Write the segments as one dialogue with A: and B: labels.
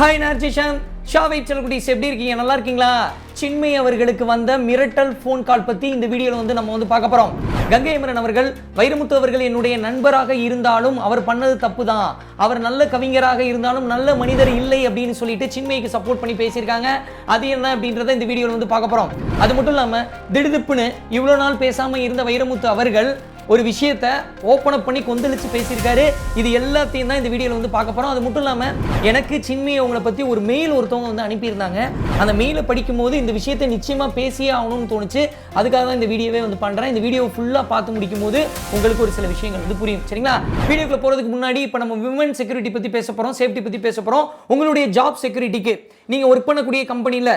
A: Hi நார்ஜிஷான் ஷாவை செல்குடிஸ் எப்படி இருக்கீங்க? நல்லா இருக்கீங்களா? சின்மை அவர்களுக்கு வந்த மிரட்டல் ஃபோன் கால் பற்றி இந்த வீடியோவில் வந்து நம்ம வந்து பார்க்க போகிறோம் கங்கை அமரன் அவர்கள் வைரமுத்து அவர்கள் என்னுடைய நண்பராக இருந்தாலும் அவர் பண்ணது தப்பு தான் அவர் நல்ல கவிஞராக இருந்தாலும் நல்ல மனிதர் இல்லை அப்படின்னு சொல்லிட்டு சின்மைக்கு சப்போர்ட் பண்ணி பேசியிருக்காங்க. அது என்ன அப்படின்றத இந்த வீடியோவில் வந்து பார்க்க போகிறோம் அது மட்டும் இல்லாமல் திடுதிப்புன்னு இவ்வளோ நாள் பேசாமல் இருந்த வைரமுத்து அவர்கள் ஒரு விஷயத்தை ஓப்பன் அப் பண்ணி கொந்தளிச்சு பேசியிருக்காரு. இது எல்லாத்தையும் தான் இந்த வீடியோவில் வந்து பார்க்க போகிறோம் அது மட்டும் இல்லாமல் எனக்கு சின்மி அவங்கள பற்றி ஒரு மெயில் ஒருத்தவங்க வந்து அனுப்பியிருந்தாங்க. அந்த மெயிலை படிக்கும்போது இந்த விஷயத்தை நிச்சயமாக பேசியே ஆகணும்னு தோணுச்சு. அதுக்காக தான் இந்த வீடியோவே வந்து பண்ணுறேன் இந்த வீடியோ ஃபுல்லாக பார்த்து முடிக்கும் போது உங்களுக்கு ஒரு சில விஷயங்கள் வந்து புரியும். சரிங்களா? வீடியோக்குள்ள போகிறதுக்கு முன்னாடி இப்போ நம்ம விமன் செக்யூரிட்டி பற்றி பேச போகிறோம் சேஃப்டி பற்றி பேச போகிறோம் உங்களுடைய ஜாப் செக்யூரிட்டிக்கு நீங்கள் ஒர்க் பண்ணக்கூடிய கம்பெனியில்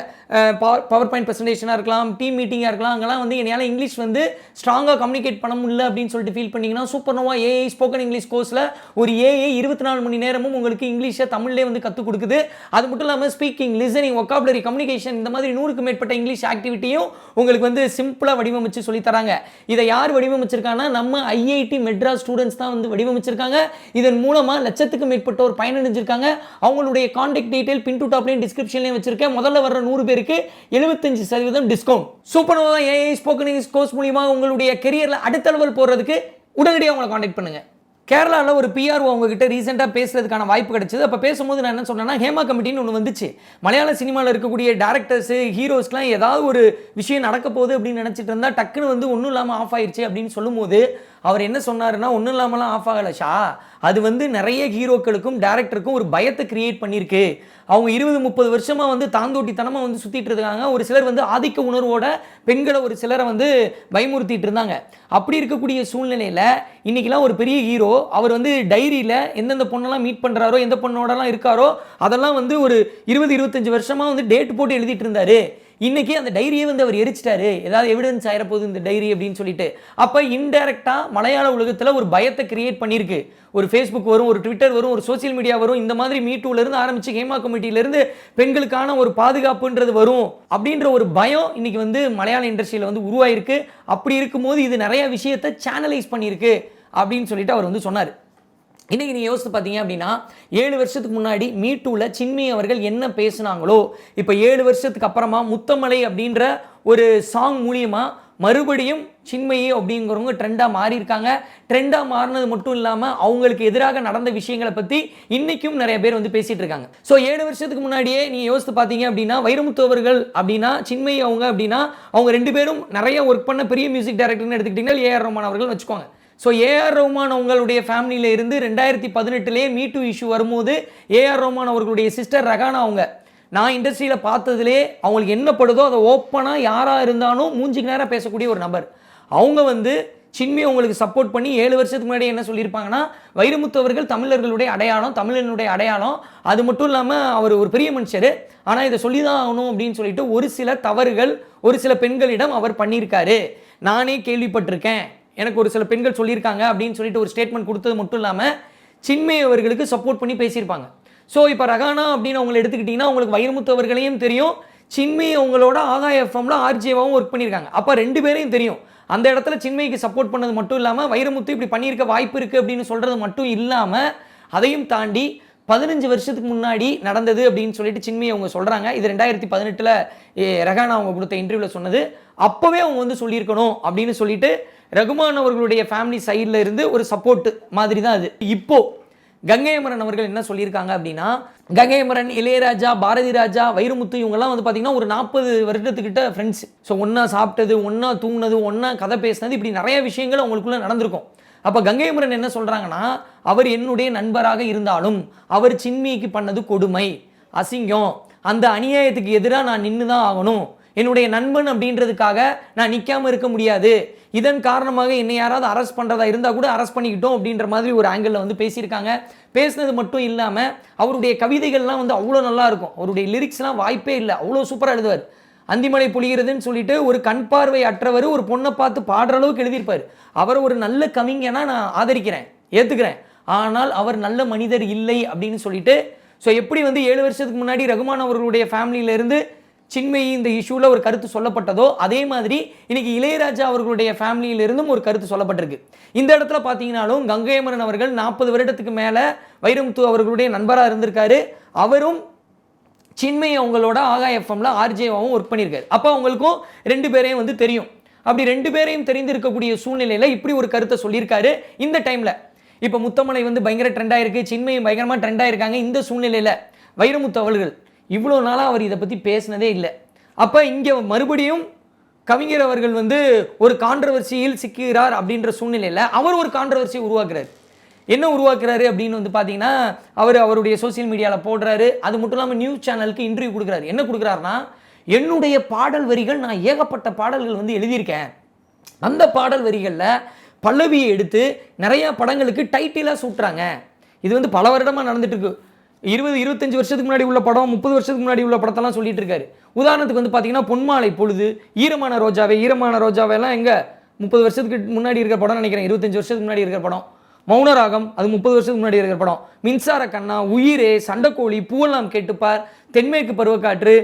A: பவர் பாயிண்ட் ப்ரெசன்டேஷனாக இருக்கலாம் டீம் மீட்டிங்காக இருக்கலாம் அங்கெல்லாம் வந்து என்னால் இங்கிலீஷ் வந்து ஸ்ட்ராங்காக கம்யூனிகேட் பண்ண முடியல அப்படின்னு சொல்லிட்டு ஃபீல் பண்ணீங்கன்னா super nova AI spoken English கோர்ஸில் ஒரு ஏஐ இருபத்தி நாலு மணி நேரமும் உங்களுக்கு இங்கிலீஷை தமிழ்லேயே வந்து கற்றுக் கொடுக்குது. அது மட்டும் இல்லாமல் ஸ்பீக்கிங் லிசனிங் ஒக்காபுலரி கம்யூனிகேஷன் இந்த மாதிரி நூறுக்கு மேற்பட்ட இங்கிலீஷ் ஆக்டிவிட்டியும் உங்களுக்கு வந்து சிம்பிளாக வடிவமைச்சு சொல்லித்தராங்க இதை யார் வடிவமைச்சிருக்காங்கன்னா நம்ம ஐஐடி மெட்ராஸ் ஸ்டூடெண்ட்ஸ் தான் வந்து வடிவமைச்சிருக்காங்க. இதன் மூலமாக லட்சத்துக்கு மேற்பட்டோர் பயனடைஞ்சிருக்காங்க. அவங்களுடைய கான்டாக்ட் டீட்டெயில் பின் டு டாப்லையும் டிஸ்கிரிப்ஷன்லையும் வச்சிருக்கேன். முதல்ல வர்ற நூறு பேருக்கு எழுபத்தஞ்சு சதவீதம் discount super nova AI spoken English course மூலியமா உங்களுடைய கெரியரில் அடுத்த லெவல் போடுறதுக்கு உடனடியாக உங்களை காண்டாக்ட் பண்ணுங்க. கேரளாவில் ஒரு பிஆர்ஓ அவங்ககிட்ட ரீசெண்டாக பேசுறதுக்கான வாய்ப்பு கிடைச்சது. அப்போ பேசும்போது நான் என்ன சொன்னேன்னா ஹேமா கமிட்டின்னு ஒன்று வந்துச்சு. மலையாள சினிமாவில் இருக்கக்கூடிய டேரக்டர்ஸு ஹீரோஸ்லாம் ஏதாவது ஒரு விஷயம் நடக்க போகுது அப்படின்னு நினச்சிட்டு இருந்தால் டக்குன்னு வந்து ஒன்றும் இல்லாமல் ஆஃப் ஆயிடுச்சு அப்படின்னு சொல்லும்போது அவர் என்ன சொன்னாருன்னா ஒன்றும் இல்லாமலாம் ஆஃப் ஆகலை ஷா. அது வந்து நிறைய ஹீரோக்களுக்கும் டேரக்டருக்கும் ஒரு பயத்தை கிரியேட் பண்ணியிருக்கு அவங்க இருபது முப்பது வருஷமாக வந்து தாந்தோட்டித்தனமாக வந்து சுற்றிட்டு இருக்காங்க. ஒரு சிலர் வந்து ஆதிக்க உணர்வோட பெண்களை ஒரு சிலரை வந்து பயமுறுத்திட்டு இருந்தாங்க. அப்படி இருக்கக்கூடிய சூழ்நிலையில் இன்றைக்கெலாம் ஒரு பெரிய ஹீரோ அவர் வந்து டைரியில் எந்தெந்த பொண்ணெல்லாம் மீட் பண்ணுறாரோ எந்த பொண்ணோடலாம் இருக்காரோ அதெல்லாம் வந்து ஒரு இருபது இருபத்தஞ்சி வருஷமாக வந்து டேட் போட்டு எழுதிட்டு இருந்தார். இன்றைக்கி அந்த டைரியை வந்து அவர் எரிச்சிட்டாரு. ஏதாவது எவிடன்ஸ் ஆயிரப்போகுது இந்த டைரி அப்படின்னு சொல்லிட்டு. அப்போ இன்டெரக்டாக மலையாள உலகத்தில் ஒரு பயத்தை கிரியேட் பண்ணியிருக்கு. ஒரு ஃபேஸ்புக் வரும் ஒரு ட்விட்டர் வரும் ஒரு சோஷியல் மீடியா வரும். இந்த மாதிரி மீட்டூலேருந்து ஆரம்பித்து ஹேமா கமிட்டியிலேருந்து பெண்களுக்கான ஒரு பாதுகாப்புன்றது வரும் அப்படின்ற ஒரு பயம் இன்றைக்கி வந்து மலையாள இண்டஸ்ட்ரியில் வந்து உருவாயிருக்கு. அப்படி இருக்கும்போது இது நிறைய விஷயத்தை சேனலைஸ் பண்ணியிருக்கு அப்படின்னு சொல்லிட்டு அவர் வந்து சொன்னார். இன்றைக்கி நீங்கள் யோசித்து பார்த்தீங்க அப்படின்னா ஏழு வருஷத்துக்கு முன்னாடி மீட்டூவில் சின்மி அவர்கள் என்ன பேசுனாங்களோ இப்போ ஏழு வருஷத்துக்கு அப்புறமா முத்தமலை அப்படின்ற ஒரு சாங் மூலியமாக மறுபடியும் சின்மையே அப்படிங்கிறவங்க ட்ரெண்டாக மாறியிருக்காங்க. ட்ரெண்டாக மாறினது மட்டும் இல்லாமல் அவங்களுக்கு எதிராக நடந்த விஷயங்களை பற்றி இன்றைக்கும் நிறைய பேர் வந்து பேசிகிட்டு இருக்காங்க. ஸோ ஏழு வருஷத்துக்கு முன்னாடியே நீங்கள் யோசித்து பார்த்தீங்க அப்படின்னா வைரமுத்து அவர்கள் அப்படின்னா சின்மை அவங்க அப்படின்னா அவங்க ரெண்டு பேரும் நிறைய ஒர்க் பண்ண பெரிய மியூசிக் டைரக்டர்னு எடுத்துக்கிட்டிங்கன்னா ஏஆர் ரஹ்மான் அவர்கள் வச்சுக்கோங்க. ஸோ ஏஆர் ரஹ்மான் அவங்களுடைய ஃபேமிலியில் இருந்து ரெண்டாயிரத்தி பதினெட்டுலேயே மீ டூ இஷ்யூ வரும்போது ஏஆர் ரஹ்மான் அவர்களுடைய சிஸ்டர் ரகானா அவங்க நான் இண்டஸ்ட்ரியில் பார்த்ததுலே அவங்களுக்கு என்ன படுதோ அதை ஓப்பனாக யாராக இருந்தாலும் மூஞ்சிக்கு நேராக பேசக்கூடிய ஒரு நபர். அவங்க வந்து சின்மையை அவங்களுக்கு சப்போர்ட் பண்ணி ஏழு வருஷத்துக்கு முன்னாடி என்ன சொல்லியிருப்பாங்கன்னா வைரமுத்து அவர்கள் தமிழர்களுடைய அடையாளம் தமிழனுடைய அடையாளம். அது மட்டும் இல்லாமல் அவர் ஒரு பெரிய மனுஷர். ஆனால் இதை சொல்லி தான் ஆகணும் அப்படின்னு சொல்லிட்டு ஒரு சில தவறுகள் ஒரு சில பெண்களிடம் அவர் பண்ணியிருக்காரு. நானே கேள்விப்பட்டிருக்கேன். எனக்கு ஒரு சில பெண்கள் சொல்லியிருக்காங்க அப்படின்னு சொல்லிட்டு ஒரு ஸ்டேட்மெண்ட் கொடுத்தது மட்டும் இல்லாமல் சின்மை அவர்களுக்கு சப்போர்ட் பண்ணி பேசியிருப்பாங்க. ஸோ இப்போ ரகானா அப்படின்னு அவங்களை எடுத்துக்கிட்டிங்கன்னா உங்களுக்கு வைரமுத்து அவர்களையும் தெரியும். சின்மை அவங்களோட ஆகாய எஃப்எம்ல ஆர்ஜேவாவும் ஒர்க் பண்ணியிருக்காங்க. அப்போ ரெண்டு பேரையும் தெரியும். அந்த இடத்துல சின்மைக்கு சப்போர்ட் பண்ணது மட்டும் இல்லாமல் வைரமுத்து இப்படி பண்ணியிருக்க வாய்ப்பு இருக்குது அப்படின்னு சொல்கிறது மட்டும் இல்லாமல் அதையும் தாண்டி பதினஞ்சு வருஷத்துக்கு முன்னாடி நடந்தது அப்படின்னு சொல்லிட்டு சின்மி அவங்க சொல்கிறாங்க இது ரெண்டாயிரத்தி பதினெட்டில் ரகானா அவங்க கொடுத்த இன்டர்வியூவில் சொன்னது. அப்போவே அவங்க வந்து சொல்லியிருக்கணும் அப்படின்னு சொல்லிட்டு ரகுமான் அவர்களுடைய ஃபேமிலி சைடில் இருந்து ஒரு சப்போர்ட் மாதிரி தான் அது. இப்போது கங்கையமரன் அவர்கள் என்ன சொல்லியிருக்காங்க அப்படின்னா கங்கையமரன் இளையராஜா பாரதி ராஜா வைரமுத்து இவங்கெல்லாம் வந்து பார்த்தீங்கன்னா ஒரு நாற்பது வருடத்துக்கிட்ட ஃப்ரெண்ட்ஸ் ஸோ ஒன்றா சாப்பிட்டது ஒன்றா தூங்கினது ஒன்றா கதை பேசினது இப்படி நிறைய விஷயங்கள் அவங்களுக்குள்ள நடந்திருக்கும். அப்போ கங்கையமரன் என்ன சொல்கிறாங்கன்னா அவர் என்னுடைய நண்பராக இருந்தாலும் அவர் சின்மிக்கு பண்ணது கொடுமை அசிங்கம். அந்த அநியாயத்துக்கு எதிராக நான் நின்று தான் ஆகணும். என்னுடைய நண்பன் அப்படின்றதுக்காக நான் நிற்காமல் இருக்க முடியாது. இதன் காரணமாக என்னை யாராவது அரெஸ்ட் பண்ணுறதா இருந்தால் கூட அரெஸ்ட் பண்ணிக்கிட்டோம் அப்படின்ற மாதிரி ஒரு ஆங்கிளில் வந்து பேசியிருக்காங்க. பேசினது மட்டும் இல்லாமல் அவருடைய கவிதைகள்லாம் வந்து அவ்வளோ நல்லா இருக்கும். அவருடைய லிரிக்ஸ்லாம் வாய்ப்பே இல்லை. அவ்வளோ சூப்பராக எழுதுவார். அந்திமலை பொழிகிறதுன்னு சொல்லிட்டு ஒரு கண் பார்வை அற்றவர் ஒரு பொண்ணை பார்த்து பாடுற அளவுக்கு எழுதியிருப்பார். அவர் ஒரு நல்ல கவிஞனா நான் ஆதரிக்கிறேன் ஏற்றுக்கிறேன் ஆனால் அவர் நல்ல மனிதர் இல்லை அப்படின்னு சொல்லிட்டு ஸோ எப்படி வந்து ஏழு வருஷத்துக்கு முன்னாடி ரகுமான் அவர்களுடைய ஃபேமிலியிலேருந்து சின்மயி இந்த இஷ்யூவில் ஒரு கருத்து சொல்லப்பட்டதோ அதே மாதிரி இன்னைக்கு இளையராஜா அவர்களுடைய ஃபேமிலியிலிருந்தும் ஒரு கருத்து சொல்லப்பட்டிருக்கு. இந்த இடத்துல பார்த்தீங்கன்னாலும் கங்கையமரன் அவர்கள் நாற்பது வருடத்துக்கு மேலே வைரமுத்து அவர்களுடைய நண்பராக இருந்திருக்காரு. அவரும் சின்மையை அவங்களோட ஆகா எஃப்எம்ல ஆர்ஜேவாவும் ஒர்க் பண்ணியிருக்காரு. அப்போ அவங்களுக்கும் ரெண்டு பேரையும் வந்து தெரியும். அப்படி ரெண்டு பேரையும் தெரிந்திருக்கக்கூடிய சூழ்நிலையில் இப்படி ஒரு கருத்தை சொல்லியிருக்காரு இந்த டைமில் இப்போ முத்தமலை வந்து பயங்கர ட்ரெண்ட் இருக்குது சின்மையும் பயங்கரமாக ட்ரெண்ட் இருக்காங்க இந்த சூழ்நிலையில் வைரமுத்து அவர்கள். இவ்வளோ நாளாக அவர் இதை பற்றி பேசினதே இல்லை. அப்போ இங்கே மறுபடியும் கவிஞர் அவர்கள் வந்து ஒரு கான்ட்ரவர்சியில் சிக்குகிறார் அப்படின்ற சூழ்நிலையில் அவர் ஒரு கான்ட்ரவர்சியை உருவாக்குறாரு. என்ன உருவாக்குறாரு அப்படின்னு வந்து பார்த்தீங்கன்னா அவர் அவருடைய சோஷியல் மீடியாவில் போடுறாரு. அது மட்டும் இல்லாமல் நியூஸ் சேனலுக்கு இன்டர்வியூ கொடுக்குறாரு. என்ன கொடுக்குறாருன்னா என்னுடைய பாடல் வரிகள் நான் ஏகப்பட்ட பாடல்கள் வந்து எழுதியிருக்கேன். அந்த பாடல் வரிகளில் பல்லவியை எடுத்து நிறையா படங்களுக்கு டைட்டிலாக சூட்டுறாங்க. இது வந்து பல வருடமாக நடந்துட்டு இருக்கு. இருபது இருபத்தஞ்சு வருஷத்துக்கு முன்னாடி உள்ள படம் முப்பது வருஷத்துக்கு முன்னாடி உள்ள படத்தெல்லாம் சொல்லிட்டு இருக்காரு உதாரணத்துக்கு வந்து பார்த்தீங்கன்னா பொன்மாலை பொழுது ஈரமான ரோஜாவே ஈரமான ரோஜாவெல்லாம் எங்கே? முப்பது வருஷத்துக்கு முன்னாடி இருக்கிற படம் நினைக்கிறேன். இருபத்தஞ்சு வருஷத்துக்கு முன்னாடி இருக்கிற படம். மௌனராகம் அது முப்பது வருஷத்துக்கு முன்னாடி இருக்கிற படம். மின்சார கண்ணா உயிரே சண்டைக்கோழி பூவெல்லாம் கேட்டுப்பார். தென்மேற்கு பருவக்காற்று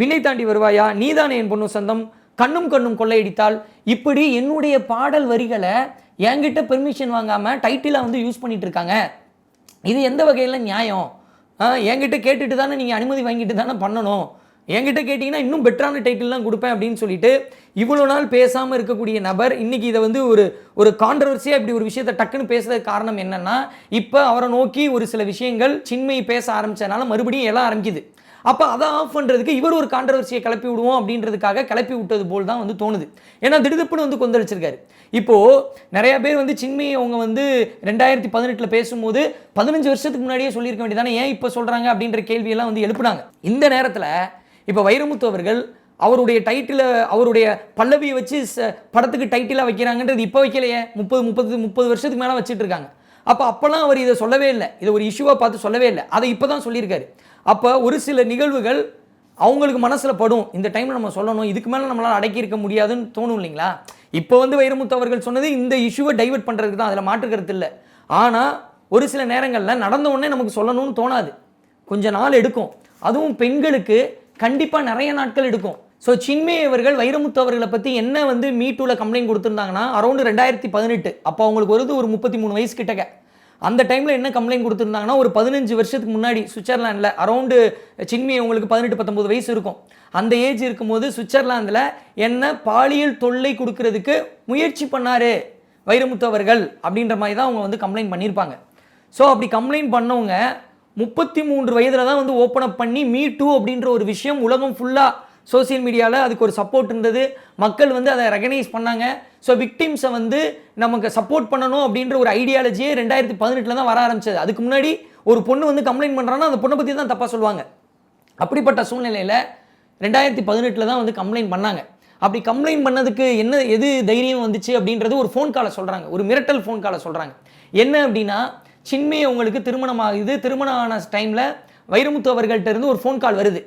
A: வினை தாண்டி வருவாயா? நீதானே என் பொண்ணு சொந்தம். கண்ணும் கண்ணும் கொள்ளையடித்தால். இப்படி என்னுடைய பாடல் வரிகளை என்கிட்ட பெர்மிஷன் வாங்காமல் டைட்டிலாக வந்து யூஸ் பண்ணிட்டு இருக்காங்க. இது எந்த வகையில் நியாயம்? என்கிட்ட கேட்டுட்டு தானே நீங்கள் அனுமதி வாங்கிட்டு தானே பண்ணணும். என்கிட்ட கேட்டிங்கன்னா இன்னும் பெட்டரான டைட்டில்லாம் கொடுப்பேன் அப்படின்னு சொல்லிட்டு இவ்வளோ நாள் பேசாமல் இருக்கக்கூடிய நபர் இன்னைக்கு இதை வந்து ஒரு ஒரு கான்ட்ரவர்சியாக இப்படி ஒரு விஷயத்தை டக்குன்னு பேசுறதுக்கு காரணம் என்னன்னா இப்போ அவரை நோக்கி ஒரு சில விஷயங்கள் சின்மை பேச ஆரம்பிச்சதுனால மறுபடியும் எல்லாம் ஆரம்பிக்குது. அப்போ அதை ஆஃப் பண்ணுறதுக்கு இவர் ஒரு கான்ட்ரவர்சியை கிளப்பி விடுவோம் அப்படின்றதுக்காக கிளப்பி விட்டது போல் தான் வந்து தோணுது. ஏன்னா திடுதிப்புன்னு வந்து கொந்தளிச்சிருக்காரு. இப்போது நிறையா பேர் வந்து சின்மை அவங்க வந்து ரெண்டாயிரத்தி பதினெட்டில் பேசும்போது பதினஞ்சு வருஷத்துக்கு முன்னாடியே சொல்லியிருக்க வேண்டியதானே ஏன் இப்போ சொல்கிறாங்க அப்படின்ற கேள்வியெல்லாம் வந்து எழுப்புனாங்க. இந்த நேரத்தில் இப்போ வைரமுத்து அவர்கள் அவருடைய டைட்டிலை அவருடைய பல்லவியை வச்சு ச- படத்துக்கு டைட்டிலாக வைக்கிறாங்கன்றது இப்போ வைக்கலையே. முப்பது முப்பது முப்பது வருஷத்துக்கு மேலே வச்சுட்டு இருக்காங்க. அப்போ அப்போல்லாம் அவர் இதை சொல்லவே இல்லை. இதை ஒரு இஷ்யூவாக பார்த்து சொல்லவே இல்லை. அதை இப்போ தான் சொல்லியிருக்காரு. அப்போ ஒரு சில நிகழ்வுகள் அவங்களுக்கு மனசில் படும். இந்த டைமில் நம்ம சொல்லணும். இதுக்கு மேலே நம்மளால் அடக்கியிருக்க முடியாதுன்னு தோணும் இல்லைங்களா? இப்போ வந்து வைரமுத்து அவர்கள் சொன்னது இந்த இஷ்யூவை டைவர்ட் பண்ணுறதுக்கு தான். அதில் மாற்றுக்கிறது இல்லை. ஆனால் ஒரு சில நேரங்களில் நடந்த உடனே நமக்கு சொல்லணும்னு தோணாது. கொஞ்ச நாள் எடுக்கும். அதுவும் பெண்களுக்கு கண்டிப்பாக நிறைய நாட்கள் எடுக்கும். ஸோ சின்மே அவர்கள் வைரமுத்து அவர்களை பற்றி என்ன வந்து மீட்டூவில் கம்ப்ளைண்ட் கொடுத்துருந்தாங்கன்னா அரௌண்டு ரெண்டாயிரத்தி பதினெட்டு. அப்போ அவங்களுக்கு வருது ஒரு முப்பத்தி மூணு வயசு கிட்டக்க. அந்த டைமில் என்ன கம்ப்ளைண்ட் கொடுத்துருந்தாங்கன்னா ஒரு பதினஞ்சு வருஷத்துக்கு முன்னாடி சுவிட்சர்லாண்டில் அரௌண்டு சின்மி அவங்களுக்கு பதினெட்டு பத்தொம்பது வயசு இருக்கும். அந்த ஏஜ் இருக்கும்போது சுவிட்சர்லாந்தில் என்ன பாலியல் தொல்லை கொடுக்கறதுக்கு முயற்சி பண்ணாரு வைரமுத்து அவர்கள் அப்படின்ற மாதிரி தான் அவங்க வந்து கம்ப்ளைண்ட் பண்ணியிருப்பாங்க. ஸோ அப்படி கம்ப்ளைண்ட் பண்ணவங்க முப்பத்தி மூன்று வயதில் தான் வந்து ஓப்பன் அப் பண்ணி மீ டூ அப்படின்ற ஒரு விஷயம் உலகம் ஃபுல்லாக சோஷியல் மீடியாவில் அதுக்கு ஒரு சப்போர்ட் இருந்தது. மக்கள் வந்து அதை ரெகனைஸ் பண்ணாங்க. ஸோ விக்டிம்ஸை வந்து நமக்கு சப்போர்ட் பண்ணணும் அப்படின்ற ஒரு ஐடியாலஜியே ரெண்டாயிரத்தி பதினெட்டில் தான் வர ஆரம்பிச்சது. அதுக்கு முன்னாடி ஒரு பொண்ணு வந்து கம்ப்ளைண்ட் பண்ணுறான்னா அந்த பொண்ணை பற்றி தான் தப்பாக சொல்லுவாங்க. அப்படிப்பட்ட சூழ்நிலையில் ரெண்டாயிரத்தி பதினெட்டில் தான் வந்து கம்ப்ளைண்ட் பண்ணாங்க. அப்படி கம்ப்ளைண்ட் பண்ணதுக்கு என்ன எது தைரியம் வந்துச்சு அப்படின்றது ஒரு ஃபோன் காலை சொல்கிறாங்க ஒரு மிரட்டல் ஃபோன் காலை சொல்கிறாங்க என்ன அப்படின்னா சின்மையை அவங்களுக்கு திருமணம் ஆகுது. திருமணம் ஆன டைமில் வைரமுத்து அவர்கள்ட்ட இருந்து ஒரு ஃபோன் கால் வருது.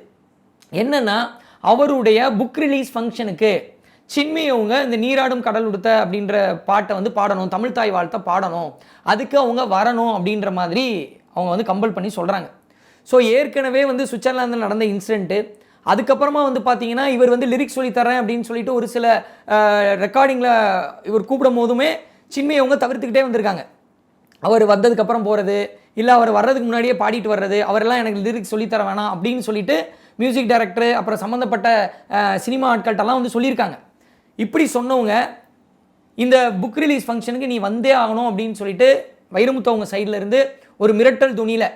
A: என்னன்னா அவருடைய புக் ரிலீஸ் ஃபங்க்ஷனுக்கு சின்மையவங்க இந்த நீராடும் கடல் உடுத்த அப்படின்ற பாட்டை வந்து பாடணும் தமிழ் தாய் வாழ்த்தை பாடணும் அதுக்கு அவங்க வரணும் அப்படின்ற மாதிரி அவங்க வந்து கம்பல் பண்ணி சொல்கிறாங்க ஸோ ஏற்கனவே வந்து சுவிட்சர்லாந்தில் நடந்த இன்சிடென்ட்டு அதுக்கப்புறமா வந்து பார்த்தீங்கன்னா இவர் வந்து லிரிக்ஸ் சொல்லி தரேன் அப்படின்னு சொல்லிட்டு ஒரு சில ரெக்கார்டிங்கில் இவர் கூப்பிடும் போதுமே சின்மையை அவங்க தவிர்த்துக்கிட்டே வந்திருக்காங்க. அவர் வந்ததுக்கப்புறம் போகிறது இல்லை அவர் வர்றதுக்கு முன்னாடியே பாடிட்டு வர்றது அவரெல்லாம் எனக்கு லிரிக்ஸ் சொல்லித்தர வேணாம் அப்படின்னு சொல்லிட்டு மியூசிக் டைரக்டர் அப்புறம் சம்மந்தப்பட்ட சினிமா ஆட்கள்கிட்டலாம் வந்து சொல்லியிருக்காங்க. இப்படி சொன்னவங்க இந்த புக் ரிலீஸ் ஃபங்க்ஷனுக்கு நீ வந்தே ஆகணும் அப்படின்னு சொல்லிட்டு வைரமுத்து அவங்க சைடில் இருந்து ஒரு மிரட்டல் துணியில்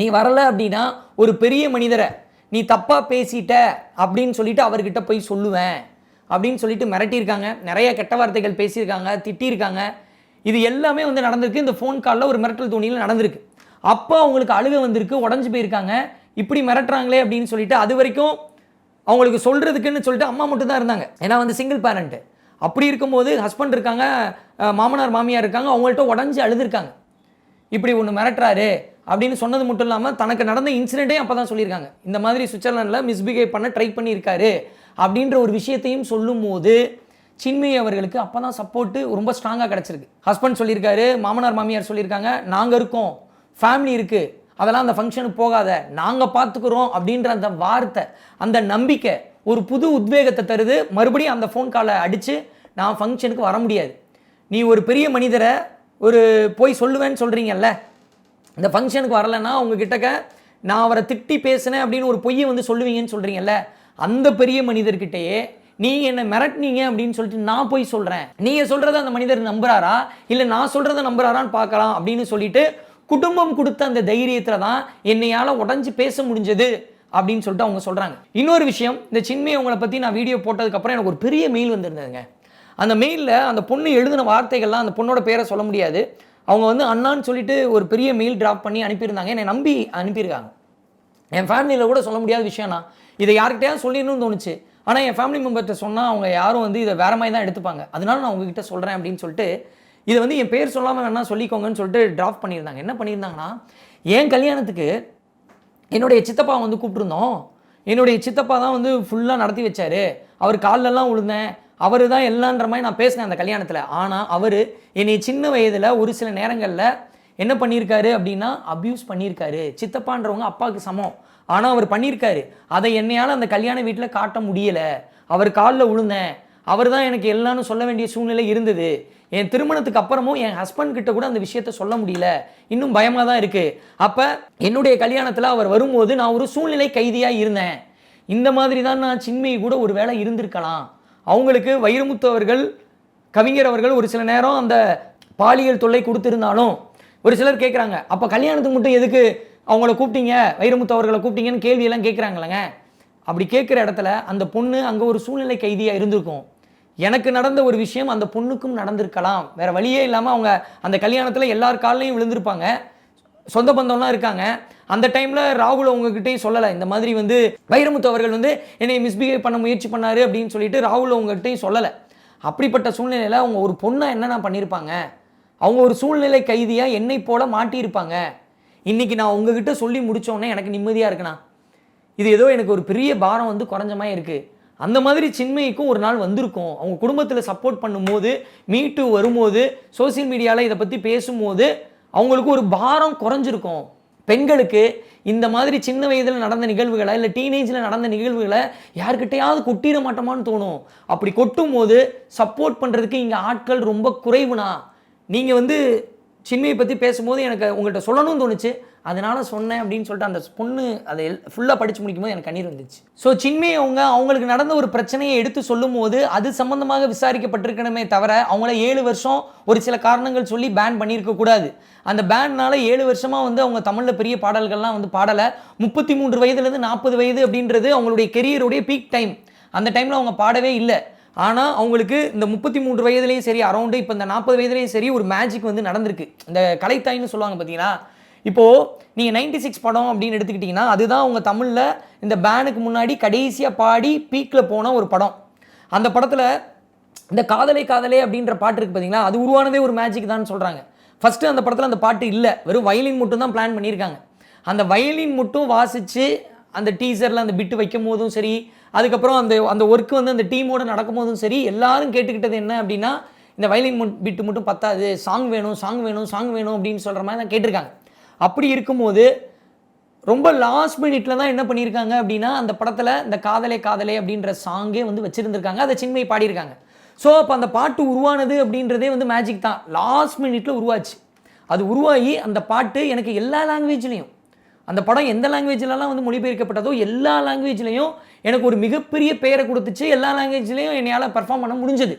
A: நீ வரலை அப்படின்னா ஒரு பெரிய மனிதரை நீ தப்பாக பேசிட்ட அப்படின்னு சொல்லிட்டு அவர்கிட்ட போய் சொல்லுவேன் அப்படின்னு சொல்லிட்டு மிரட்டியிருக்காங்க. நிறைய கெட்ட வார்த்தைகள் பேசியிருக்காங்க திட்டியிருக்காங்க. இது எல்லாமே வந்து நடந்திருக்கு. இந்த ஃபோன் காலில் ஒரு மிரட்டல் துணியில் நடந்திருக்கு. அப்போ அவங்களுக்கு அழுக வந்திருக்கு உடஞ்சு போயிருக்காங்க. இப்படி மிரட்டுறாங்களே அப்படின்னு சொல்லிட்டு அது வரைக்கும் அவங்களுக்கு சொல்கிறதுக்குன்னு சொல்லிட்டு அம்மா மட்டும் தான் இருந்தாங்க. ஏன்னா வந்து சிங்கிள் பேரண்ட்டு அப்படி இருக்கும்போது ஹஸ்பண்ட் இருக்காங்க மாமனார் மாமியார் இருக்காங்க அவங்கள்ட்ட உடஞ்சி அழுதுருக்காங்க. இப்படி ஒன்று மிரட்டுறாரு அப்படின்னு சொன்னது மட்டும் இல்லாமல் தனக்கு நடந்த இன்சிடென்ட்டே அப்போ தான் சொல்லியிருக்காங்க. இந்த மாதிரி சுவிட்சர்லாண்டில் மிஸ்பிஹேவ் பண்ண ட்ரை பண்ணியிருக்காரு அப்படின்ற ஒரு விஷயத்தையும் சொல்லும்போது சின்மயி அவர்களுக்கு அப்போ தான் சப்போர்ட்டு ரொம்ப ஸ்ட்ராங்காக கிடச்சிருக்கு. ஹஸ்பண்ட் சொல்லியிருக்காரு மாமனார் மாமியார் சொல்லியிருக்காங்க நாங்கள் இருக்கோம். ஃபேமிலி இருக்குது அதெல்லாம் அந்த ஃபங்க்ஷனுக்கு போகாத. நாங்கள் பார்த்துக்குறோம் அப்படின்ற அந்த வார்த்தை அந்த நம்பிக்கை ஒரு புது உத்வேகத்தை தருது. மறுபடியும் அந்த ஃபோன் காலை அடித்து நான் ஃபங்க்ஷனுக்கு வர முடியாது. நீ ஒரு பெரிய மனிதரை ஒரு போய் சொல்லுவேன்னு சொல்கிறீங்கல்ல இந்த ஃபங்க்ஷனுக்கு வரலைன்னா உங்ககிட்டக்க நான் அவரை திட்டி பேசினேன் அப்படின்னு ஒரு பொய்யை வந்து சொல்லுவீங்கன்னு சொல்கிறீங்கல்ல அந்த பெரிய மனிதர்கிட்டயே நீங்கள் என்னை மிரட்டினீங்க அப்படின்னு சொல்லிட்டு நான் போய் சொல்கிறேன் நீங்கள் சொல்கிறத அந்த மனிதர் நம்புறாரா? இல்லை நான் சொல்கிறத நம்புறாரான்னு பார்க்கலாம் அப்படின்னு சொல்லிட்டு குடும்பம் கொடுத்த அந்த தைரியத்தில் தான் என்னையால் உடஞ்சி பேச முடிஞ்சது அப்படின்னு சொல்லிட்டு அவங்க சொல்கிறாங்க இன்னொரு விஷயம் இந்த சின்மை அவங்கள பற்றி நான் வீடியோ போட்டதுக்கப்புறம் எனக்கு ஒரு பெரிய மெயில் வந்திருந்ததுங்க. அந்த மெயிலில் அந்த பொண்ணு எழுதின வார்த்தைகள்லாம் அந்த பொண்ணோட பேரை சொல்ல முடியாது. அவங்க வந்து அண்ணான்னு சொல்லிட்டு ஒரு பெரிய மெயில் ட்ராப் பண்ணி அனுப்பியிருந்தாங்க. என்னை நம்பி அனுப்பியிருக்காங்க. என் ஃபேமிலியில் கூட சொல்ல முடியாத விஷயம்னா இதை யார்கிட்டயாவது சொல்லிடணும்னு தோணுச்சு. ஆனால் என் ஃபேமிலி மெம்பர்கிட்ட சொன்னால் அவங்க யாரும் வந்து இதை வேற மாதிரி தான் எடுத்துப்பாங்க. அதனால நான் உங்ககிட்ட சொல்கிறேன் அப்படின்னு சொல்லிட்டு இதை வந்து என் பேர் சொல்லாமல் வேணா சொல்லிக்கோங்கன்னு சொல்லிட்டு ட்ராப் பண்ணியிருந்தாங்க. என்ன பண்ணியிருந்தாங்கன்னா என் கல்யாணத்துக்கு என்னுடைய சித்தப்பா வந்து கூப்பிட்ருந்தோம் என்னுடைய சித்தப்பா தான் வந்து ஃபுல்லாக நடத்தி வச்சார். அவர் கால்லெல்லாம் விழுந்தேன் அவர் தான் எல்லான்ற மாதிரி நான் பேசினேன் அந்த கல்யாணத்தில். ஆனால் அவர் என்னை சின்ன வயதில் ஒரு சில நேரங்களில் என்ன பண்ணியிருக்காரு அப்படின்னா அப்யூஸ் பண்ணியிருக்காரு. சித்தப்பான்றவங்க அப்பாவுக்கு சமம். ஆனால் அவர் பண்ணியிருக்காரு. அதை என்னையால் அந்த கல்யாண வீட்டில் காட்ட முடியலை. அவர் காலில் விழுந்தேன் அவர் தான் எனக்கு எல்லான்னு சொல்ல வேண்டிய சூழ்நிலை இருந்தது. என் திருமணத்துக்கு அப்புறமும் என் ஹஸ்பண்ட் கிட்ட கூட அந்த விஷயத்த சொல்ல முடியல. இன்னும் பயமாக தான் இருக்குது அப்போ என்னுடைய கல்யாணத்தில் அவர் வரும்போது நான் ஒரு சூழ்நிலை கைதியாக இருந்தேன். இந்த மாதிரி தான் நான் சின்மை கூட ஒரு வேளை இருந்திருக்கலாம். அவங்களுக்கு வைரமுத்து அவர்கள் கவிஞர் அவர்கள் ஒரு சில நேரம் அந்த பாலியல் தொல்லை கொடுத்துருந்தாலும் ஒரு சிலர் கேட்குறாங்க அப்போ கல்யாணத்துக்கு மட்டும் எதுக்கு அவங்கள கூப்பிட்டீங்க? வைரமுத்து அவர்களை கூப்பிட்டீங்கன்னு கேள்வியெல்லாம் கேட்குறாங்களேங்க அப்படி கேட்குற இடத்துல அந்த பொண்ணு அங்கே ஒரு சூழ்நிலை கைதியாக இருந்திருக்கும். எனக்கு நடந்த ஒரு விஷயம் அந்த பொண்ணுக்கும் நடந்திருக்கலாம். வேற வழியே இல்லாமல் அவங்க அந்த கல்யாணத்தில் எல்லார் கால்லையும் விழுந்திருப்பாங்க. சொந்த பந்தம்லாம் இருக்காங்க. அந்த டைமில் ராகுல் உங்ககிட்டயும் சொல்லலை. இந்த மாதிரி வந்து வைரமுத்து அவர்கள் வந்து என்னை மிஸ்பிஹேவ் பண்ண முயற்சி பண்ணாரு அப்படின்னு சொல்லிட்டு ராகுல் உங்ககிட்டயும் சொல்லலை. அப்படிப்பட்ட சூழ்நிலையில் அவங்க ஒரு பொண்ணை என்னென்ன பண்ணியிருப்பாங்க அவங்க ஒரு சூழ்நிலை கைதியாக என்னை போல மாட்டியிருப்பாங்க? இன்னைக்கு நான் உங்ககிட்ட சொல்லி முடிச்சோன்னே எனக்கு நிம்மதியாக இருக்குண்ணா இது ஏதோ எனக்கு ஒரு பெரிய பாரம் வந்து குறைஞ்சமாக இருக்குது அந்த மாதிரி சின்மைக்கும் ஒரு நாள் வந்திருக்கும். அவங்க குடும்பத்தில் சப்போர்ட் பண்ணும்போது மீட்டு வரும்போது சோஷியல் மீடியாவில் இதை பற்றி பேசும்போது அவங்களுக்கு ஒரு பாரம் குறைஞ்சிருக்கும். பெண்களுக்கு இந்த மாதிரி சின்ன வயதில் நடந்த நிகழ்வுகளை இல்லை டீனேஜில் நடந்த நிகழ்வுகளை யாருக்கிட்டையாவது கொட்டிட மாட்டோமான்னு தோணும். அப்படி கொட்டும் போது சப்போர்ட் பண்ணுறதுக்கு இங்கே ஆட்கள் ரொம்ப குறைவுனா நீங்கள் வந்து சின்மையை பற்றி பேசும்போது எனக்கு உங்கள்கிட்ட சொல்லணும்னு தோணுச்சு. அதனால சொன்னேன் அப்படின்னு சொல்லிட்டு அந்த பொண்ணு அதை ஃபுல்லாக படித்து முடிக்கும்போது எனக்கு கண்ணீர் வந்துச்சு. ஸோ சின்மை அவங்க அவங்களுக்கு நடந்த ஒரு பிரச்சனையை எடுத்து சொல்லும்போது அது சம்மந்தமாக விசாரிக்கப்பட்டிருக்கணுமே தவிர அவங்கள ஏழு வருஷம் ஒரு சில காரணங்கள் சொல்லி பேன் பண்ணியிருக்க கூடாது. அந்த பேன்னால ஏழு வருஷமாக வந்து அவங்க தமிழில் பெரிய பாடல்கள்லாம் வந்து பாடலை. முப்பத்தி மூன்று வயதுலேருந்து நாற்பது வயது அப்படின்றது அவங்களுடைய கெரியருடைய பீக் டைம் அந்த டைமில் அவங்க பாடவே இல்லை. ஆனால் அவங்களுக்கு இந்த முப்பத்தி மூன்று வயதுலேயும் சரி அரௌண்டு இப்போ இந்த நாற்பது வயதுலேயும் சரி ஒரு மேஜிக் வந்து நடந்திருக்கு. இந்த கலைத்தாய்ன்னு சொல்லுவாங்க பார்த்தீங்கன்னா இப்போது நீங்கள் நைன்டி சிக்ஸ் படம் அப்படின்னு எடுத்துக்கிட்டிங்கன்னா அதுதான் உங்கள் தமிழில் இந்த பேனுக்கு முன்னாடி கடைசியாக பாடி பீக்கில் போன ஒரு படம். அந்த படத்தில் இந்த காதலை காதலே அப்படின்ற பாட்டு இருக்குது பார்த்தீங்களா அது உருவானதே ஒரு மேஜிக் தான் சொல்கிறாங்க ஃபஸ்ட்டு அந்த படத்தில் அந்த பாட்டு இல்லை. வெறும் வயலின் மட்டும் தான் பிளான் பண்ணியிருக்காங்க. அந்த வயலின் மட்டும் வாசித்து அந்த டீசரில் அந்த பிட்டு வைக்கும் போதும் சரி அதுக்கப்புறம் அந்த அந்த ஒர்க் வந்து அந்த டீமோட நடக்கும் போதும் சரி எல்லாரும் கேட்டுக்கிட்டது என்ன அப்படின்னா இந்த வயலின் பிட்டு மட்டும் பத்தாது. சாங் வேணும் சாங் வேணும் சாங் வேணும் அப்படின்னு சொல்கிற மாதிரி தான் கேட்டிருக்காங்க. அப்படி இருக்கும்போது ரொம்ப லாஸ்ட் மினிட்ல தான் என்ன பண்ணியிருக்காங்க அப்படின்னா அந்த படத்தில் இந்த காதலே காதலே அப்படின்ற சாங்கே வந்து வச்சுருந்துருக்காங்க. அதை சின்மை பாடியிருக்காங்க. ஸோ அப்போ அந்த பாட்டு உருவானது அப்படின்றதே வந்து மேஜிக் தான். லாஸ்ட் மினிட்ல உருவாச்சு. அது உருவாகி அந்த பாட்டு எனக்கு எல்லா லாங்குவேஜ்லேயும் அந்த படம் எந்த லாங்குவேஜ்லலாம் வந்து மொழிபெயர்க்கப்பட்டதோ எல்லா லாங்குவேஜ்லேயும் எனக்கு ஒரு மிகப்பெரிய பெயரை கொடுத்துச்சு. எல்லா லாங்குவேஜ்லேயும் என்னையால் பர்ஃபார்ம் பண்ண முடிஞ்சது.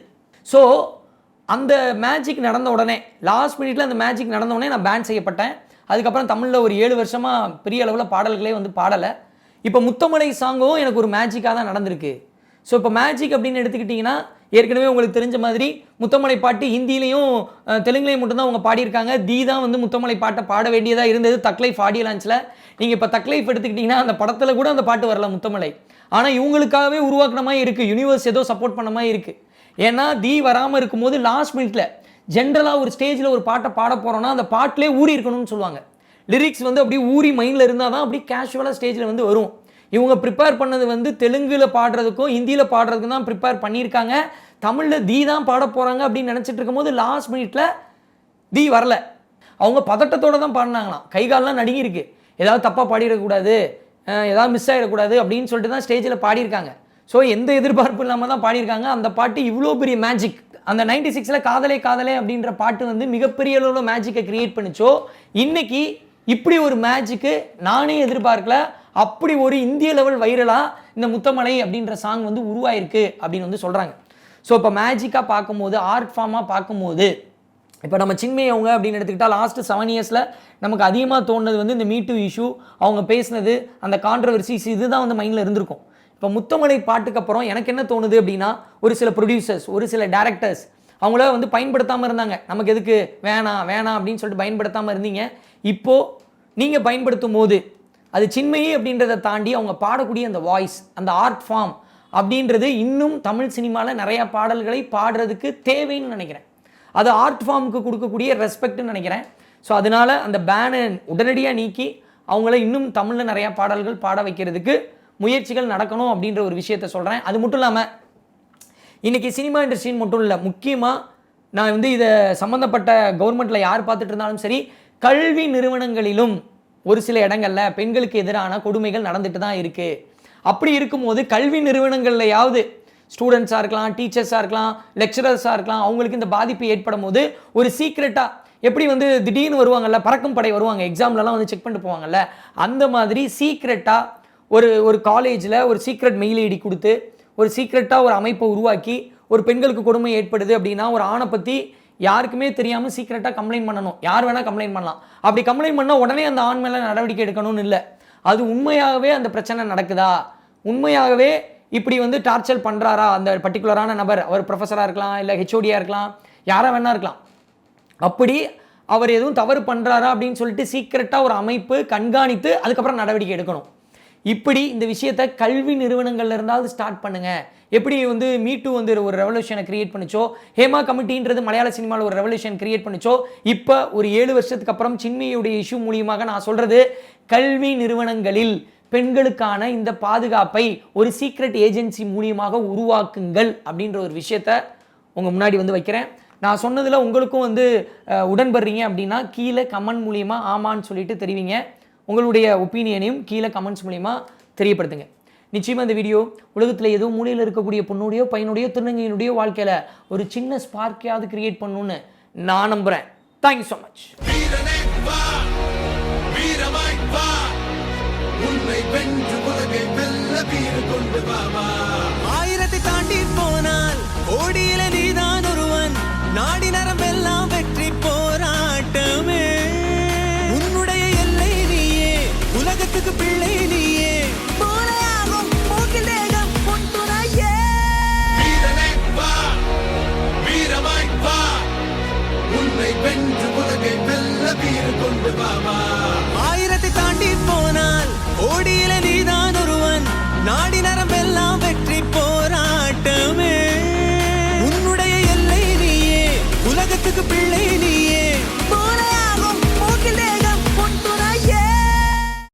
A: ஸோ அந்த மேஜிக் நடந்த உடனே லாஸ்ட் மினிட்ல அந்த மேஜிக் நடந்த உடனே நான் பேன் செய்யப்பட்டேன். அதுக்கப்புறம் தமிழில் ஒரு ஏழு வருஷமாக பெரிய அளவில் பாடல்களே வந்து பாடலை. இப்போ முத்தமலை சாங்கும் எனக்கு ஒரு மேஜிக்காக தான் நடந்திருக்கு. ஸோ இப்போ மேஜிக் அப்படின்னு எடுத்துக்கிட்டிங்கன்னா ஏற்கனவே உங்களுக்கு தெரிஞ்ச மாதிரி முத்தமலை பாட்டு ஹிந்திலையும் தெலுங்குலையும் மட்டும்தான் அவங்க பாடியிருக்காங்க. தீ தான் வந்து முத்தமலை பாட்டை பாட வேண்டியதாக இருந்தது தக்லைஃப் ஆடியோ லான்ச்சில் நீங்கள் இப்போ தக்லைஃப் எடுத்துக்கிட்டிங்கன்னா அந்த படத்தில் கூட அந்த பாட்டு வரல முத்தமலை ஆனால் இவங்களுக்காகவே உருவாக்குன மாதிரி இருக்குது யூனிவர்ஸ் ஏதோ சப்போர்ட் பண்ண மாதிரி இருக்குது ஏன்னா தீ வராமல் இருக்கும்போது லாஸ்ட் மினிட்ல ஜென்ரலாக ஒரு ஸ்டேஜில் ஒரு பாட்டை பாட போகிறோன்னா அந்த பாட்டிலே ஊறி இருக்கணும்னு சொல்லுவாங்க. லிரிக்ஸ் வந்து அப்படியே ஊறி மைண்டில் இருந்தால் தான் அப்படியே கேஷுவலாக ஸ்டேஜில் வந்து வரும். இவங்க ப்ரிப்பேர் பண்ணது வந்து தெலுங்கில் பாடுறதுக்கும் ஹிந்தியில் பாடுறதுக்கும் தான் ப்ரிப்பேர் பண்ணியிருக்காங்க. தமிழில் தீ தான் பாட போகிறாங்க அப்படின்னு நினச்சிட்டு இருக்கும்போது லாஸ்ட் மினிட்ல தீ வரல. அவங்க பதட்டத்தோடு தான் பாடினாங்களாம். கை கால்லாம் நடுங்கியிருக்கு ஏதாவது தப்பாக பாடிடக்கூடாது ஏதாவது மிஸ் ஆகிடக்கூடாது அப்படின்னு சொல்லிட்டு தான் ஸ்டேஜில் பாடியிருக்காங்க. ஸோ எந்த எதிர்பார்ப்பும் இல்லாமல் தான் பாடியிருக்காங்க. அந்த பாட்டு இவ்வளோ பெரிய மேஜிக் அந்த நைன்டி சிக்ஸில் காதலே காதலே அப்படின்ற பாட்டு வந்து மிகப்பெரிய அளவில் மேஜிக்கை கிரியேட் பண்ணிச்சோ இன்னைக்கு இப்படி ஒரு மேஜிக்கு நானே எதிர்பார்க்கல அப்படி ஒரு இந்திய லெவல் வைரலாக இந்த முத்தமலை அப்படின்ற சாங் வந்து உருவாயிருக்கு அப்படின்னு வந்து சொல்கிறாங்க ஸோ இப்போ மேஜிக்காக பார்க்கும்போது ஆர்ட் ஃபார்மாக பார்க்கும்போது இப்போ நம்ம சின்மை அவங்க அப்படின்னு எடுத்துக்கிட்டால் லாஸ்ட் செவன் இயர்ஸில் நமக்கு அதிகமாக தோணுது வந்து இந்த மீட்டு இஷ்யூ அவங்க பேசினது அந்த கான்ட்ரவர்சிஸ் இதுதான் வந்து மைண்டில் இருந்திருக்கும். இப்போ முத்தமலை பாட்டுக்கு அப்புறம் எனக்கு என்ன தோணுது அப்படின்னா ஒரு சில ப்ரொடியூசர்ஸ் ஒரு சில டேரக்டர்ஸ் அவங்கள வந்து பயன்படுத்தாமல் இருந்தாங்க. நமக்கு எதுக்கு? வேணாம் வேணாம் அப்படின்னு சொல்லிட்டு பயன்படுத்தாமல் இருந்தீங்க. இப்போது நீங்கள் பயன்படுத்தும் போது அது சின்மையே அப்படின்றத தாண்டி அவங்க பாடக்கூடிய அந்த வாய்ஸ் அந்த ஆர்ட் ஃபார்ம் அப்படின்றது இன்னும் தமிழ் சினிமாவில் நிறையா பாடல்களை பாடுறதுக்கு தேவைன்னு நினைக்கிறேன். அது ஆர்ட் ஃபார்முக்கு கொடுக்கக்கூடிய ரெஸ்பெக்ட்னு நினைக்கிறேன். ஸோ அதனால் அந்த பேனை உடனடியாக நீக்கி அவங்கள இன்னும் தமிழில் நிறையா பாடல்கள் பாட வைக்கிறதுக்கு முயற்சிகள் நடக்கணும் அப்படின்ற ஒரு விஷயத்த சொல்கிறேன் அது மட்டும் இல்லாமல் இன்றைக்கி சினிமா இண்டஸ்ட்ரின்னு மட்டும் இல்லை முக்கியமாக நான் வந்து இதை சம்மந்தப்பட்ட கவர்மெண்ட்டில் யார் பார்த்துட்டு இருந்தாலும் சரி கல்வி நிறுவனங்களிலும் ஒரு சில இடங்களில் பெண்களுக்கு எதிரான கொடுமைகள் நடந்துட்டு தான் இருக்குது அப்படி இருக்கும்போது கல்வி நிறுவனங்கள்லையாவது ஸ்டூடெண்ட்ஸாக இருக்கலாம் டீச்சர்ஸாக இருக்கலாம் லெக்சரர்ஸாக இருக்கலாம் அவங்களுக்கு இந்த பாதிப்பு ஏற்படும் போது ஒரு சீக்ரெட்டாக எப்படி வந்து திடீர்னு வருவாங்கல்ல பறக்கும் படை வருவாங்க எக்ஸாம்லலாம் வந்து செக் பண்ணிட்டு போவாங்கல்ல அந்த மாதிரி சீக்ரெட்டாக ஒரு ஒரு காலேஜில் ஒரு சீக்ரெட் மெயில் ஐடி கொடுத்து ஒரு சீக்ரெட்டாக ஒரு அமைப்பை உருவாக்கி ஒரு பெண்களுக்கு கொடுமை ஏற்படுது அப்படின்னா ஒரு ஆணை பற்றி யாருக்குமே தெரியாமல் சீக்ரெட்டாக கம்ப்ளைண்ட் பண்ணணும். யார் வேணால் கம்ப்ளைண்ட் பண்ணலாம். அப்படி கம்ப்ளைண்ட் பண்ணால் உடனே அந்த ஆண் மேலே நடவடிக்கை எடுக்கணும்னு இல்லை. அது உண்மையாகவே அந்த பிரச்சனை நடக்குதா? உண்மையாகவே இப்படி வந்து டார்ச்சர் பண்ணுறாரா அந்த பர்டிகுலரான நபர். அவர் ப்ரொஃபஸராக இருக்கலாம் இல்லை ஹெச்ஓடியாக இருக்கலாம் யாராக வேணா இருக்கலாம். அப்படி அவர் எதுவும் தவறு பண்ணுறாரா அப்படின்னு சொல்லிட்டு சீக்கிரட்டாக ஒரு அமைப்பு கண்காணித்து அதுக்கப்புறம் நடவடிக்கை எடுக்கணும். இப்படி இந்த விஷயத்தை கல்வி நிறுவனங்கள்ல இருந்தாவது ஸ்டார்ட் பண்ணுங்க. எப்படி வந்து மீட்டு வந்து ஒரு ரெவல்யூஷனை கிரியேட் பண்ணுச்சோ ஹேமா கமிட்டின்றது மலையாள சினிமாவில் ஒரு ரெவல்யூஷன் கிரியேட் பண்ணிச்சோ இப்போ ஒரு ஏழு வருஷத்துக்கு அப்புறம் சின்மையுடைய இஷ்யூ மூலியமாக நான் சொல்றது கல்வி நிறுவனங்களில் பெண்களுக்கான இந்த பாதுகாப்பை ஒரு சீக்ரெட் ஏஜென்சி மூலியமாக உருவாக்குங்கள் அப்படின்ற ஒரு விஷயத்த உங்கள் முன்னாடி வந்து வைக்கிறேன். நான் சொன்னதில் உங்களுக்கும் வந்து உடன்படுறீங்க அப்படின்னா கீழே கமெண்ட் மூலியமாக ஆமான்னு சொல்லிட்டு தெரிவிங்க. உங்களுடைய ஒப்பீனியனையும் கீழே கமெண்ட்ஸ் மூலியமா தெரியப்படுத்துங்க. நிச்சயமாக இந்த வீடியோ உலகத்தில் ஏதோ மூலையில் இருக்கக்கூடிய பொண்ணுடையோ பையனுடையோ திருநங்கையினுடைய வாழ்க்கையில் ஒரு சின்ன ஸ்பார்க்கையாவது கிரியேட் பண்ணணும்னு நான் நம்புகிறேன் தேங்க்யூ ஸோ மச்
B: ஆயிரத்தை தாண்டி போனால் கோடியில நீதான் ஒருவன். நாடி நரம்பெல்லாம் அழகு பிள்ளை நீயே. போலையாகும் மூக்கில் தேகம் உன் துணையே.
C: வா வீரமாய் வா. உன்னை வென்று உலகை வெல்ல வீறு கொண்டு வா.